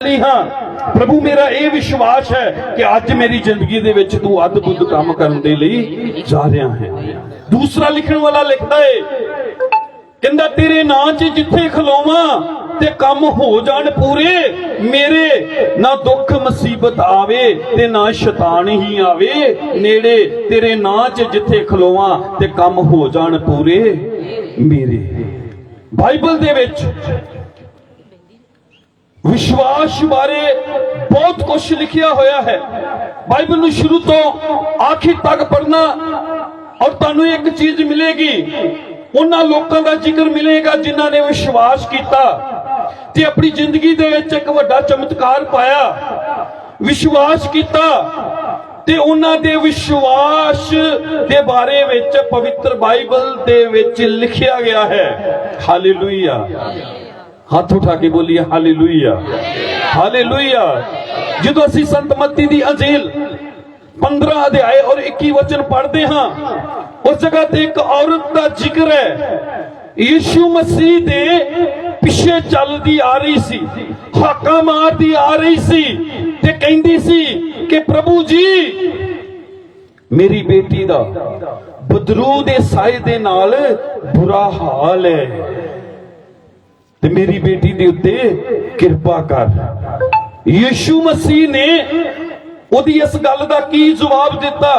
ਨਹੀਂ ਹਾਂ। ਪ੍ਰਭੂ, ਮੇਰਾ ਇਹ ਵਿਸ਼ਵਾਸ ਹੈ ਕਿ ਅੱਜ ਮੇਰੀ ਜ਼ਿੰਦਗੀ ਦੇ ਵਿੱਚ ਤੂੰ ਅਦਭੁਤ ਕੰਮ ਕਰਨ ਦੇ ਲਈ ਜਾ ਰਿਹਾ ਹੈ। ਦੂਸਰਾ ਲਿਖਣ ਵਾਲਾ ਲਿਖਦਾ ਏ, ਕਹਿੰਦਾ, ਤੇਰੇ ਨਾਂ 'ਚ ਜਿੱਥੇ ਖਲੋਵਾਂ ਤੇ ਕੰਮ ਹੋ ਜਾਣ ਪੂਰੇ, ਮੇਰੇ ਨਾ ਦੁੱਖ ਮੁਸੀਬਤ ਆਵੇ ਤੇ ਨਾ ਸ਼ੈਤਾਨ ਹੀ ਆਵੇ। ਨੇੜੇ ਤੇਰੇ ਨਾਂ 'ਚ ਜਿੱਥੇ ਖਲੋਵਾਂ ਤੇ ਕੰਮ ਹੋ ਜਾਣ ਪੂਰੇ, ਮੇਰੇ। ਬਾਈਬਲ ਦੇ ਵਿੱਚ ਵਿਸ਼ਵਾਸ ਬਾਰੇ ਬਹੁਤ ਕੁਝ ਲਿਖਿਆ ਹੋਇਆ ਹੈ। ਬਾਈਬਲ ਨੂੰ ਸ਼ੁਰੂ ਤੋਂ ਆਖਿਰ ਤੱਕ ਪੜ੍ਹਨਾ ਔਰ ਤੁਹਾਨੂੰ ਇੱਕ ਚੀਜ਼ ਮਿਲੇਗੀ। ਉਹਨਾਂ ਲੋਕਾਂ ਦਾ ਜ਼ਿਕਰ ਮਿਲੇਗਾ ਜਿਨ੍ਹਾਂ ਨੇ ਵਿਸ਼ਵਾਸ ਕੀਤਾ ਤੇ ਆਪਣੀ ਜ਼ਿੰਦਗੀ ਦੇ ਵਿੱਚ ਇੱਕ ਵੱਡਾ ਚਮਤਕਾਰ ਪਾਇਆ। ਵਿਸ਼ਵਾਸ ਕੀਤਾ ਤੇ ਉਹਨਾਂ ਦੇ ਵਿਸ਼ਵਾਸ ਦੇ ਬਾਰੇ ਵਿੱਚ ਪਵਿੱਤਰ ਬਾਈਬਲ ਦੇ ਵਿੱਚ ਲਿਖਿਆ ਗਿਆ ਹੈ। ਹਾਲੇਲੂਇਆ। ਹੱਥ ਉਠਾ ਕੇ ਬੋਲੀਏ, ਹਾਲੇਲੂਇਆ। ਹਾਲੇਲੂਇਆ। ਜਦੋਂ ਅਸੀਂ ਸੰਤ ਮੱਤੀ ਦੀ ਅੰਜੀਲ 15 ਅਧਿਆਏ ਔਰ 21 ਵਚਨ ਪੜ੍ਹਦੇ ਹਾਂ, ਉਸ ਜਗ੍ਹਾ ਤੇ ਇੱਕ ਔਰਤ ਦਾ ਜ਼ਿਕਰ ਹੈ। ਯੀਸ਼ੂ ਮਸੀਹ ਦੇ ਪਿੱਛੇ ਚੱਲਦੀ ਆ ਰਹੀ ਸੀ, ਹਾਕਾਂ ਮਾਰਦੀ ਆ ਰਹੀ ਸੀ ਤੇ ਕਹਿੰਦੀ ਸੀ ਕਿ ਪ੍ਰਭੂ ਜੀ, ਮੇਰੀ ਬੇਟੀ ਦਾ ਬਦਰੂ ਦੇ ਸਾਏ ਦੇ ਨਾਲ ਬੁਰਾ ਹਾਲ ਹੈ। ਤੇ ਮੇਰੀ ਬੇਟੀ ਦੇ ਉੱਤੇ ਕਿਰਪਾ ਕਰ। ਯੀਸ਼ੂ ਮਸੀਹ ਨੇ ਉਹਦੀ ਇਸ ਗੱਲ ਦਾ ਕੀ ਜਵਾਬ ਦਿੱਤਾ?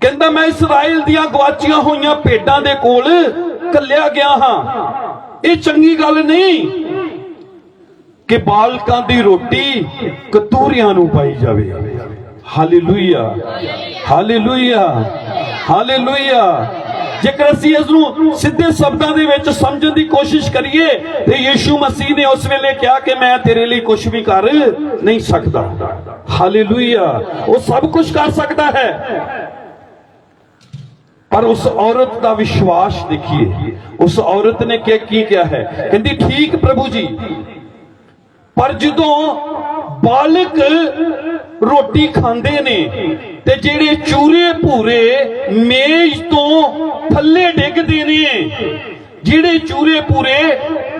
ਕਹਿੰਦਾ, ਮੈਂ ਇਸਰਾਇਲ ਦੀਆਂ ਗਵਾਚੀਆਂ ਹੋਈਆਂ ਭੇਡਾਂ ਦੇ ਕੋਲ ਕੱਲਿਆ ਗਿਆ ਹਾਂ। ਇਹ ਚੰਗੀ ਗੱਲ ਨਹੀਂ ਕਿ ਬਾਲਕਾਂ ਦੀ ਰੋਟੀ ਕਤੂਰੀਆਂ ਨੂੰ ਪਾਈ ਜਾਵੇ। ਹਾਲੇਲੂਇਆ। ਹਾਲੇਲੂਇਆ। ਹਾਲੇਲੂਇਆ। ਜੇਕਰ ਅਸੀਂ ਇਸ ਨੂੰ ਸਿੱਧੇ ਸ਼ਬਦਾਂ ਦੇ ਵਿੱਚ ਸਮਝਣ ਦੀ ਕੋਸ਼ਿਸ਼ ਕਰੀਏ, ਤੇ ਯੀਸ਼ੂ ਮਸੀਹ ਨੇ ਉਸ ਵੇਲੇ ਕਿਹਾ ਕਿ ਮੈਂ ਤੇਰੇ ਲਈ ਕੁਝ ਵੀ ਕਰ ਨਹੀਂ ਸਕਦਾ। ਹਾਲੇਲੂਇਆ। ਉਹ ਸਭ ਕੁਝ ਕਰ ਸਕਦਾ ਹੈ। ਪਰ ਉਸ ਔਰਤ ਦਾ ਵਿਸ਼ਵਾਸ ਦੇਖੀਏ। ਉਸ ਔਰਤ ਨੇ ਕੀ ਕੀ ਕਿਹਾ ਹੈ? ਕਹਿੰਦੀ, ਠੀਕ ਪ੍ਰਭੂ ਜੀ। ਪਰ ਜਦੋਂ ਬਾਲਕ ਰੋਟੀ ਖਾਂਦੇ ਨੇ ਤੇ ਜਿਹੜੇ ਚੂਰੇ ਭੂਰੇ ਮੇਜ਼ ਤੋਂ ਥੱਲੇ ਡਿੱਗਦੇ ਨੇ, ਜਿਹੜੇ ਚੂਰੇ ਭੂਰੇ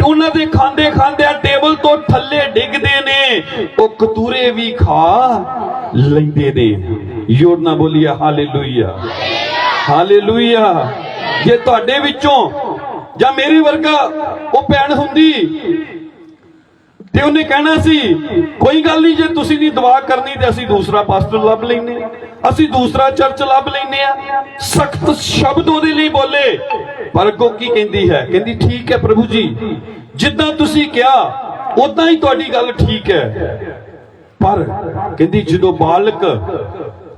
ਉਹਨਾਂ ਦੇ ਖਾਂਦੇ ਖਾਂਦੇ ਟੇਬਲ ਤੋਂ ਥੱਲੇ ਡਿੱਗਦੇ ਨੇ, ਉਹ ਕਤੂਰੇ ਵੀ ਖਾ ਲੈਂਦੇ ਨੇ। ਯੋਰ ਨਾ ਬੋਲੀਏ ਹਾਲੇਲੂਇਆ। ਹਾਲੇਲੂਇਆ। ਜੇ ਤੁਹਾਡੇ ਵਿੱਚੋਂ ਜਾਂ ਮੇਰੇ ਵਰਗਾ ਉਹ ਭੈਣ ਹੁੰਦੀ ਤੇ ਉਹਨੇ ਕਹਿਣਾ ਸੀ, ਕੋਈ ਗੱਲ ਨਹੀਂ, ਜੇ ਤੁਸੀਂ ਨਹੀਂ ਦੁਆ ਕਰਨੀ ਤੇ ਅਸੀਂ ਦੂਸਰਾ ਪਾਸਟਰ ਲੱਭ ਲੈਨੇ ਅਸੀਂ ਦੂਸਰਾ ਚਰਚ ਲੱਭ ਲੈਨੇ ਆ ਸਖਤ ਸ਼ਬਦ ਉਹਦੇ ਲਈ ਬੋਲੇ। ਪਰ ਅੱਗੋਂ ਕੀ ਕਹਿੰਦੀ ਹੈ, ਕਹਿੰਦੀ, ਠੀਕ ਹੈ ਪ੍ਰਭੂ ਜੀ, ਜਿੱਦਾਂ ਤੁਸੀਂ ਕਿਹਾ ਉਦਾਂ ਹੀ ਤੁਹਾਡੀ ਗੱਲ ਠੀਕ ਹੈ। ਪਰ ਕਹਿੰਦੀ, ਜਦੋਂ ਬਾਲਕ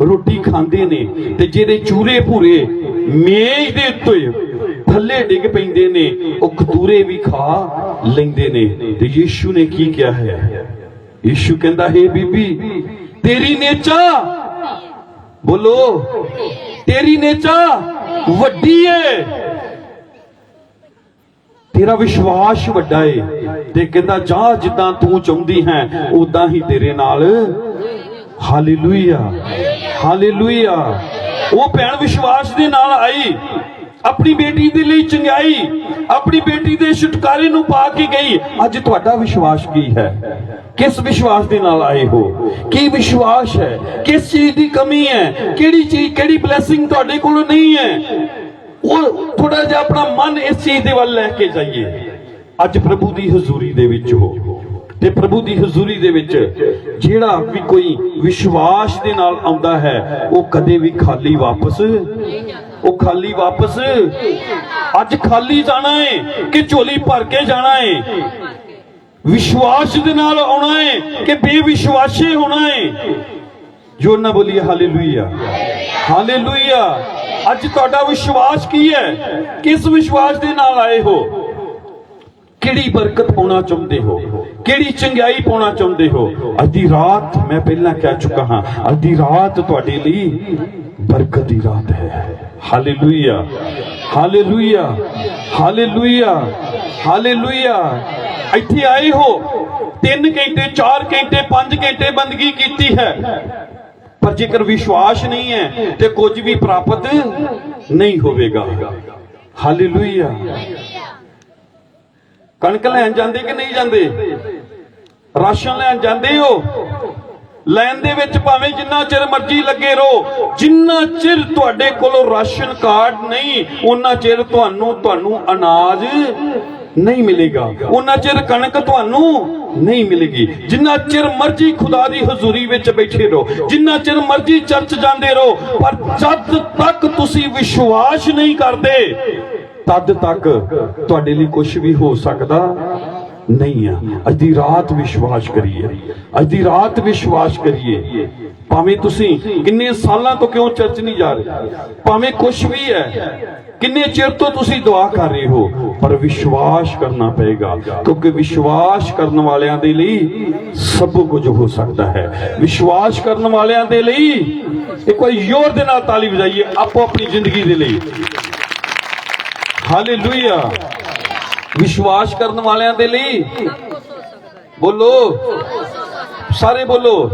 ਰੋਟੀ ਖਾਂਦੇ ਨੇ ਤੇ ਜਿਹਦੇ ਚੂਰੇ ਭੂਰੇ ਮੇਜ਼ ਦੇ ਉੱਤੇ ਥੱਲੇ ਡਿੱਗ ਪੈਂਦੇ ਨੇ ਉਹ ਖਤੂਰੇ ਵੀ ਖਾ ਲੈਂਦੇ ਨੇ। ਤੇ ਯੀਸ਼ੂ ਨੇ ਕੀ ਕਿਹਾ ਹੈ? ਯੀਸ਼ੂ ਕਹਿੰਦਾ, ਹੈ ਬੀਬੀ, ਤੇਰੀ ਨੇਚਾ ਬੋਲੋ, ਤੇਰੀ ਨੇਚਾ ਵੱਡੀ ਏ। ਤੇਰਾ ਵਿਸ਼ਵਾਸ ਵੱਡਾ ਏ। ਤੇ ਕਹਿੰਦਾ, ਜਾ ਜਿੱਦਾਂ ਤੂੰ ਚਾਹੁੰਦੀ ਹੈ ਉਦਾਂ ਹੀ ਤੇਰੇ ਨਾਲ। Hallelujah hallelujah. ਉਹ ਭੈਣ ਵਿਸ਼ਵਾਸ ਦੇ ਨਾਲ ਆਈ। ਆਪਣੀ ਬੇਟੀ ਦੇ ਲਈ ਚੰਗਿਆਈ, ਆਪਣੀ ਬੇਟੀ ਦੇ ਛੁਟਕਾਰੇ ਨੂੰ ਪਾ ਕੇ ਗਈ। ਅੱਜ ਤੁਹਾਡਾ ਵਿਸ਼ਵਾਸ ਕੀ ਹੈ? ਕਿਸ ਵਿਸ਼ਵਾਸ ਦੇ ਨਾਲ ਆਏ ਹੋ? ਕੀ ਵਿਸ਼ਵਾਸ ਹੈ? ਕਿਸ ਚੀਜ਼ ਦੀ ਕਮੀ ਹੈ? ਕਿਹੜੀ ਚੀਜ਼, ਕਿਹੜੀ ਬਲੇਸਿੰਗ ਤੁਹਾਡੇ ਕੋਲ ਨਹੀਂ ਹੈ? ਉਹ ਥੋੜਾ ਜਿਹਾ ਆਪਣਾ ਮਨ ਇਸ ਚੀਜ਼ ਦੇ ਵੱਲ ਲੈ ਕੇ ਜਾਈਏ। ਅੱਜ ਪ੍ਰਭੂ ਦੀ ਹਜ਼ੂਰੀ ਦੇ ਵਿੱਚ ਹੋ। ਤੇ ਪ੍ਰਭੂ ਦੀ ਹਜ਼ੂਰੀ ਦੇ ਵਿੱਚ ਜਿਹੜਾ ਵੀ ਕੋਈ ਵਿਸ਼ਵਾਸ ਦੇ ਨਾਲ ਆਉਂਦਾ ਹੈ, ਉਹ ਕਦੇ ਵੀ ਖਾਲੀ ਵਾਪਸ, ਉਹ ਖਾਲੀ ਵਾਪਸ। ਅੱਜ ਖਾਲੀ ਜਾਣਾ ਹੈ ਕਿ ਝੋਲੀ ਭਰ ਕੇ ਜਾਣਾ ਹੈ ਵਿਸ਼ਵਾਸ ਦੇ ਨਾਲ ਆਉਣਾ ਹੈ ਕਿ ਬੇਵਿਸ਼ਵਾਸੀ ਹੋਣਾ ਹੈ ਜੋ ਨਾ ਬੋਲੀਏ, ਹਾਲੇਲੂਇਆ ਹਾਲੇਲੂਇਆ। ਅੱਜ ਤੁਹਾਡਾ ਵਿਸ਼ਵਾਸ ਕੀ ਹੈ? ਕਿਸ ਵਿਸ਼ਵਾਸ ਦੇ ਨਾਲ ਆਏ ਹੋ? ਕਿਹੜੀ ਬਰਕਤ ਪਾਉਣਾ ਚਾਹੁੰਦੇ ਹੋ? ਕਿਹੜੀ ਚੰਗਿਆਈ ਪਾਉਣਾ ਚਾਹੁੰਦੇ ਹੋ? ਅੱਜ ਰਾਤ ਮੈਂ ਪਹਿਲਾਂ ਕਹਿ ਚੁੱਕਾ ਹਾਂ, ਅੱਧੀ ਰਾਤ ਤੁਹਾਡੇ ਲਈ ਬਰਕਤ ਦੀ ਰਾਤ ਹੈ। Hallelujah hallelujah hallelujah hallelujah. ਇੱਥੇ ਆਏ ਹੋ 3 ਘੰਟੇ 4 ਘੰਟੇ 5 ਘੰਟੇ ਬੰਦਗੀ ਕੀਤੀ ਹੈ। ਪਰ ਜੇਕਰ ਵਿਸ਼ਵਾਸ ਨਹੀਂ ਹੈ ਤੇ ਕੁਝ ਵੀ ਪ੍ਰਾਪਤ ਨਹੀਂ ਹੋਵੇਗਾ। ਹਾਲੇਲੂਇਆ। ਕਣਕ ਲੈਣ ਜਾਂਦੇ ਕਿ ਨਹੀਂ ਜਾਂਦੇ? ਰਾਸ਼ਨ ਲੈਣ ਜਾਂਦੇ ਹੋ? ਲੈਣ ਦੇ ਵਿੱਚ ਭਾਵੇਂ ਜਿੰਨਾ ਚਿਰ ਮਰਜ਼ੀ ਲੱਗੇ ਰਹੋ, ਜਿੰਨਾ ਚਿਰ ਤੁਹਾਡੇ ਕੋਲੋਂ ਰਾਸ਼ਨ ਕਾਰਡ ਨਹੀਂ ਉਹਨਾਂ ਚਿਰ ਤੁਹਾਨੂੰ ਤੁਹਾਨੂੰ ਅਨਾਜ ਨਹੀਂ ਮਿਲੇਗਾ। ਉਹਨਾਂ ਚਿਰ ਕਣਕ ਤੁਹਾਨੂੰ ਨਹੀਂ ਮਿਲੇਗੀ। ਜਿੰਨਾ ਚਿਰ ਮਰਜ਼ੀ ਖੁਦਾ ਦੀ ਹਜ਼ੂਰੀ ਵਿੱਚ ਬੈਠੇ ਰਹੋ, ਜਿੰਨਾ ਚਿਰ ਮਰਜ਼ੀ ਚਰਚ ਜਾਂਦੇ ਰਹੋ, ਪਰ ਜਦ ਤੱਕ ਤੁਸੀਂ ਵਿਸ਼ਵਾਸ ਨਹੀਂ ਕਰਦੇ ਤਦ ਤੱਕ ਤੁਹਾਡੇ ਲਈ ਕੁਝ ਵੀ ਹੋ ਸਕਦਾ ਨਹੀਂ ਆ। ਅੱਜ ਦੀ ਰਾਤ ਵਿਸ਼ਵਾਸ ਕਰੀਏ। ਅੱਜ ਦੀ ਰਾਤ ਵਿਸ਼ਵਾਸ ਕਰੀਏ। ਭਾਵੇਂ ਤੁਸੀਂ ਕਿੰਨੇ ਸਾਲਾਂ ਤੋਂ ਕਿਉਂ ਚਰਚ ਨਹੀਂ ਜਾ ਰਹੇ? ਭਾਵੇਂ ਕੁਝ ਵੀ ਹੈ, ਕਿੰਨੇ ਚਿਰ ਤੋਂ ਤੁਸੀਂ ਦੁਆ ਕਰ ਰਹੇ ਹੋ? ਪਰ ਵਿਸ਼ਵਾਸ ਕਰਨਾ ਪਏਗਾ, ਕਿਉਂਕਿ ਵਿਸ਼ਵਾਸ ਕਰਨ ਵਾਲਿਆਂ ਦੇ ਲਈ ਸਭ ਕੁਝ ਹੋ ਸਕਦਾ ਹੈ। ਵਿਸ਼ਵਾਸ ਕਰਨ ਵਾਲਿਆਂ ਦੇ ਲਈ ਇੱਕ ਵਾਰ ਜ਼ੋਰ ਦੇ ਨਾਲ ਤਾਲੀ ਵਜਾਈਏ ਆਪੋ ਆਪਣੀ ਜ਼ਿੰਦਗੀ ਦੇ ਲਈ। ਹਾਲੇਲੂਇਆ ਵਿਸ਼ਵਾਸ ਕਰਨ ਵਾਲਿਆਂ ਦੇ ਲਈ। ਬੋਲੋ। ਸਾਰੇ ਬੋਲੋ।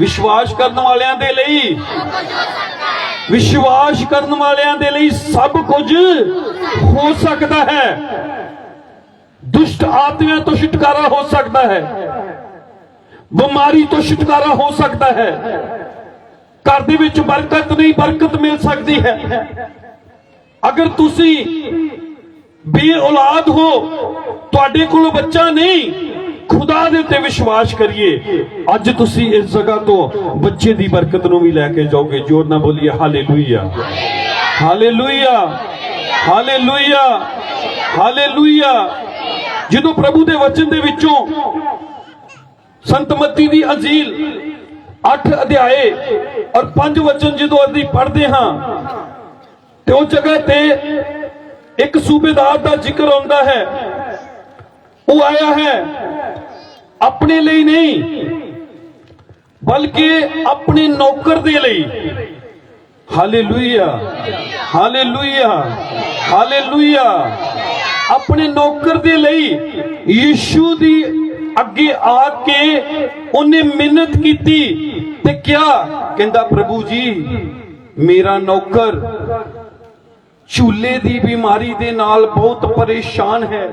ਵਿਸ਼ਵਾਸ ਕਰਨ ਵਾਲਿਆਂ ਦੇ ਲਈ। ਵਿਸ਼ਵਾਸ ਕਰਨ ਵਾਲਿਆਂ ਦੇ ਲਈ ਸਭ ਕੁਝ ਹੋ ਸਕਦਾ ਹੈ। ਦੁਸ਼ਟ ਆਤਮਿਆਂ ਤੋਂ ਛੁਟਕਾਰਾ ਹੋ ਸਕਦਾ ਹੈ। ਬਿਮਾਰੀ ਤੋਂ ਛੁਟਕਾਰਾ ਹੋ ਸਕਦਾ ਹੈ। ਘਰ ਦੇ ਵਿੱਚ ਬਰਕਤ ਨਹੀਂ, ਬਰਕਤ ਮਿਲ ਸਕਦੀ ਹੈ। ਅਗਰ ਤੁਸੀਂ ਬੇ ਔਲਾਦ ਹੋ, ਤੁਹਾਡੇ ਕੋਲ ਬੱਚਾ ਨਹੀਂ, ਖੁਦਾ ਦੇ ਉੱਤੇ ਵਿਸ਼ਵਾਸ ਕਰੀਏ। ਅੱਜ ਤੁਸੀਂ ਇਸ ਜਗ੍ਹਾ ਤੋਂ ਬੱਚੇ ਦੀ ਬਰਕਤ ਨੂੰ ਵੀ ਲੈ ਕੇ ਜਾਓਗੇ। ਜੋਰ ਨਾਲ ਬੋਲੀਏ, ਹਾਲੇਲੂਇਆ। ਹਾਲੇਲੂਇਆ। ਹਾਲੇਲੂਇਆ। ਹਾਲੇਲੂਇਆ। ਜਦੋਂ ਪ੍ਰਭੂ ਦੇ ਵਚਨ ਦੇ ਵਿੱਚੋਂ ਸੰਤ ਮੱਤੀ ਦੀ ਅਜੀਲ 8 ਅਧਿਆਏ ਔਰ 5 ਵਚਨ ਜਦੋਂ ਅਸੀਂ ਪੜ੍ਹਦੇ ਹਾਂ ਤੇ ਉਹ ਜਗ੍ਹਾ ਤੇ ਇੱਕ ਸੂਬੇਦਾਰ ਦਾ ਜ਼ਿਕਰ ਆਉਂਦਾ ਹੈ? ਉਹ ਆਇਆ ਹੈ ਆਪਣੇ ਲਈ ਨਹੀਂ, ਬਲਕਿ ਆਪਣੇ ਨੌਕਰ ਦੇ ਲਈ। Hallelujah hallelujah hallelujah. ਆਪਣੇ ਨੌਕਰ ਦੇ ਲਈ ਯੀਸ਼ੂ ਦੀ ਅੱਗੇ ਆ ਕੇ ਉਹਨੇ ਮਿਹਨਤ ਕੀਤੀ ਤੇ ਕਿਹਾ, ਕਹਿੰਦਾ, ਪ੍ਰਭੂ ਜੀ, ਮੇਰਾ ਨੌਕਰ ਝੂਲੇ ਦੀ ਬਿਮਾਰੀ ਦੇ ਨਾਲ ਬਹੁਤ ਪਰੇਸ਼ਾਨ ਹੈ।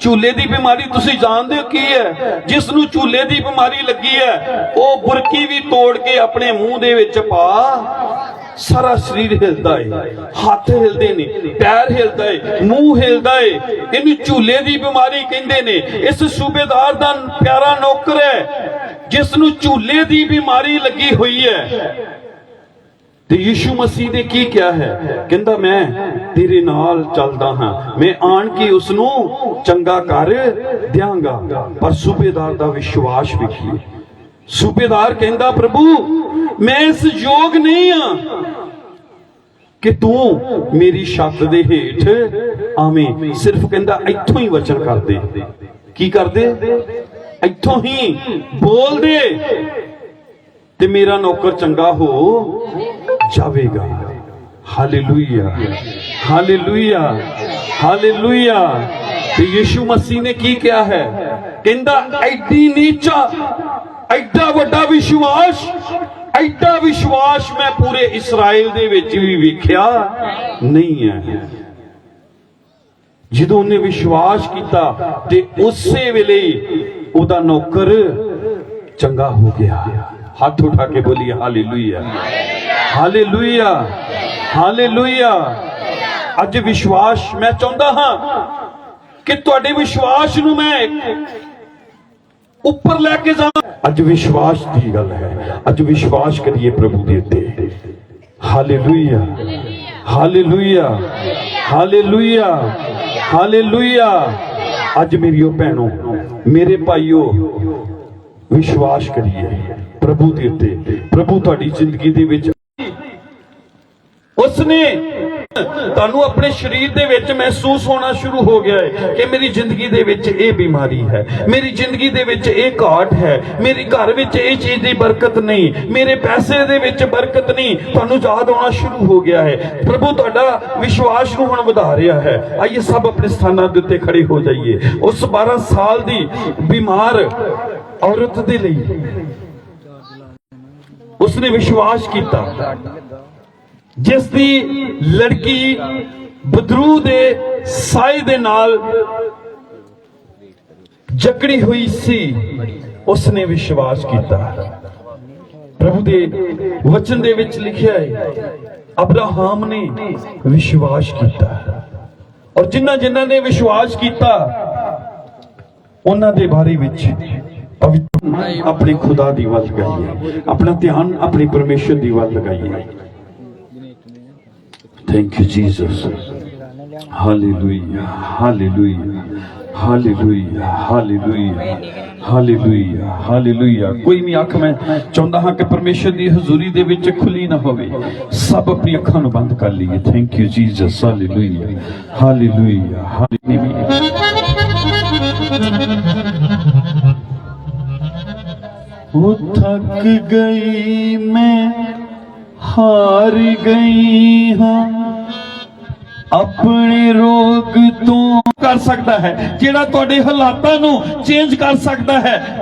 ਝੂਲੇ ਦੀ ਬਿਮਾਰੀ ਤੁਸੀਂ ਜਾਣਦੇ ਹੋ ਕੀ ਹੈ? ਜਿਸ ਨੂੰ ਝੂਲੇ ਦੀ ਬਿਮਾਰੀ ਲੱਗੀ ਹੈ, ਉਹ ਬੁਰਕੀ ਵੀ ਤੋੜ ਕੇ ਆਪਣੇ ਮੂੰਹ ਦੇ ਵਿੱਚ ਪਾ, ਸਾਰਾ ਸਰੀਰ ਹਿਲਦਾ ਏ। ਹੱਥ ਹਿਲਦੇ ਨੇ, ਪੈਰ ਹਿਲਦਾ ਏ, ਮੂੰਹ ਹਿਲਦਾ ਏ। ਇਹਨੂੰ ਝੂਲੇ ਦੀ ਬਿਮਾਰੀ ਕਹਿੰਦੇ ਨੇ। ਇਸ ਸੂਬੇਦਾਰ ਦਾ ਪਿਆਰਾ ਨੌਕਰ ਹੈ ਜਿਸ ਨੂੰ ਝੂਲੇ ਦੀ ਬਿਮਾਰੀ ਲੱਗੀ ਹੋਈ ਹੈ। ਤੇ ਯੀਸ਼ੂ ਮਸੀਹ ਨੇ ਕੀ ਕਿਹਾ ਹੈ? ਕਹਿੰਦਾ, ਮੈਂ ਤੇਰੇ ਨਾਲ ਚੱਲਦਾ ਹਾਂ। ਮੈਂ ਆਣ ਕੇ ਉਸ ਨੂੰ ਚੰਗਾ ਕਰ ਦਿਆਂਗਾ। ਪਰ ਸੂਬੇਦਾਰ ਦਾ ਵਿਸ਼ਵਾਸ ਵੇਖੀਏ। ਸੂਬੇਦਾਰ ਕਹਿੰਦਾ, ਪ੍ਰਭੂ, ਮੈਂ ਇਸ ਯੋਗ ਨਹੀਂ ਆ ਕਿ ਤੂੰ ਮੇਰੀ ਛੱਤ ਦੇ ਹੇਠ ਆਵੇਂ। ਸਿਰਫ ਕਹਿੰਦਾ, ਇੱਥੋਂ ਹੀ ਵਚਨ ਕਰ ਦੇ ਕੀ ਕਰਦੇ? ਇੱਥੋਂ ਹੀ ਬੋਲ ਦੇ ਤੇ ਮੇਰਾ ਨੌਕਰ ਚੰਗਾ ਹੋ ਜਾਵੇਗਾ। ਹਾਲੇਲੂਇਆ ਹਾਲੇਲੂਇਆ ਹਾਲੇਲੂਇਆ ਤੇ ਯੀਸ਼ੂ ਮਸੀਹ ਨੇ ਕੀ ਕਿਹਾ ਹੈ? ਕਹਿੰਦਾ, ਐਡੀ ਨੀਚਾ, ਐਡਾ ਵੱਡਾ ਵਿਸ਼ਵਾਸ, ਐਡਾ ਵਿਸ਼ਵਾਸ ਮੈਂ ਪੂਰੇ ਇਸਰਾਇਲ ਦੇ ਵਿੱਚ ਵੀ ਵੇਖਿਆ ਨਹੀਂ ਹੈ। ਜਦੋਂ ਉਹਨੇ ਵਿਸ਼ਵਾਸ ਕੀਤਾ ਤੇ ਉਸੇ ਵੇਲੇ ਉਹਦਾ ਨੌਕਰ ਚੰਗਾ ਹੋ ਗਿਆ। ਹੱਥ ਉਠਾ ਕੇ ਬੋਲੀ ਹਾਲੇਲੂਇਆ ਹਾਲੇਲੂਇਆ ਹਾਲੇਲੂਇਆ ਅੱਜ ਵਿਸ਼ਵਾਸ ਮੈਂ ਚਾਹੁੰਦਾ ਹਾਂ ਕਿ ਤੁਹਾਡੇ ਵਿਸ਼ਵਾਸ ਨੂੰ ਮੈਂ ਉੱਪਰ ਲੈ ਕੇ ਜਾਵਾਂ। ਅੱਜ ਵਿਸ਼ਵਾਸ ਦੀ ਗੱਲ ਹੈ। ਅੱਜ ਵਿਸ਼ਵਾਸ ਕਰੀਏ ਪ੍ਰਭੂ ਦੇ ਉੱਤੇ। ਹਾਲੇਲੂਇਆ ਹਾਲੇਲੂਇਆ ਹਾਲੇਲੂਇਆ ਹਾਲੇਲੂਇਆ ਅੱਜ ਮੇਰੀਓ ਭੈਣੋ, ਮੇਰੇ ਭਾਈਓ, ਵਿਸ਼ਵਾਸ ਕਰੀਏ ਪ੍ਰਭੂ ਦੇ ਉੱਤੇ। ਪ੍ਰਭੂ ਤੁਹਾਡੀ ਜ਼ਿੰਦਗੀ ਦੇ ਵਿੱਚ ਉਸਨੇ ਤੁਹਾਨੂੰ ਆਪਣੇ ਸਰੀਰ ਦੇ ਵਿੱਚ ਮਹਿਸੂਸ ਹੋਣਾ ਸ਼ੁਰੂ ਹੋ ਗਿਆ ਹੈ ਕਿ ਮੇਰੀ ਜ਼ਿੰਦਗੀ ਦੇ ਵਿੱਚ ਇਹ ਬਿਮਾਰੀ ਹੈ, ਮੇਰੀ ਜ਼ਿੰਦਗੀ ਦੇ ਵਿੱਚ ਇਹ ਘਾਟ ਹੈ, ਮੇਰੀ ਘਰ ਵਿੱਚ ਇਹ ਚੀਜ਼ ਦੀ ਬਰਕਤ ਨਹੀਂ, ਮੇਰੇ ਪੈਸੇ ਦੇ ਵਿੱਚ ਬਰਕਤ ਨਹੀਂ, ਤੁਹਾਨੂੰ ਯਾਦ ਆਉਣਾ ਸ਼ੁਰੂ ਹੋ ਗਿਆ ਹੈ। ਪ੍ਰਭੂ, ਤੁਹਾਡਾ ਵਿਸ਼ਵਾਸ ਨੂੰ ਹੁਣ ਵਧਾ ਰਿਹਾ ਹੈ। ਆਈਏ ਸਭ ਆਪਣੇ ਸਥਾਨਾਂ ਦੇ ਉੱਤੇ ਖੜੇ ਹੋ ਜਾਈਏ। ਉਸ 12 ਸਾਲ ਦੀ ਬਿਮਾਰ ਔਰਤ ਦੇ ਲਈ ਉਸਨੇ ਵਿਸ਼ਵਾਸ ਕੀਤਾ। ਜਿਸ ਦੀ ਲੜਕੀ ਬਦਰੂ ਦੇ ਸਾਏ ਦੇ ਨਾਲ ਜਕੜੀ ਹੋਈ ਸੀ, ਉਸਨੇ ਵਿਸ਼ਵਾਸ ਕੀਤਾ। ਪ੍ਰਭੂ ਦੇ ਵਚਨ ਦੇ ਵਿੱਚ ਲਿਖਿਆ ਹੈ, ਅਬਰਾਹਮ ਨੇ ਵਿਸ਼ਵਾਸ ਕੀਤਾ। ਔਰ ਜਿਨ੍ਹਾਂ ਜਿਨ੍ਹਾਂ ਨੇ ਵਿਸ਼ਵਾਸ ਕੀਤਾ, ਉਹਨਾਂ ਦੇ ਬਾਰੇ ਵਿੱਚ ਪਵਿੱਤਰ ਆਪਣੇ ਖੁਦਾ ਦੀ ਵੱਲ ਲਗਾਈਏ ਆਪਣਾ ਧਿਆਨ ਆਪਣੇ ਪਰਮੇਸ਼ਰ ਦੀ ਵੱਲ ਲਗਾਈਏ thank you Jesus hallelujah hallelujah hallelujah hallelujah hallelujah hallelujah ਕੋਈ ਵੀ ਅੱਖ ਮੈਂ ਚਾਹੁੰਦਾ ਹਾਂ ਕਿ ਪਰਮੇਸ਼ਰ ਦੀ ਹਜ਼ੂਰੀ ਦੇ ਵਿੱਚ ਖੁੱਲੀ ਨਾ ਹੋਵੇ ਸਭ ਆਪਣੀ ਅੱਖਾਂ ਨੂੰ ਬੰਦ ਕਰ ਲਈਏ thank you Jesus hallelujah hallelujah hallelujah ਉਹ ਥੱਕ ਗਈ ਮੈਂ ਹਾਰ ਗਈ ਹਾਂ ਆਪਣੇ ਰੋਗ ਤੋਂ ਕਰ ਸਕਦਾ ਹੈ ਜਿਹੜਾ ਤੁਹਾਡੇ ਹਾਲਾਤਾਂ ਨੂੰ ਚੇਂਜ ਕਰ ਸਕਦਾ ਹੈ।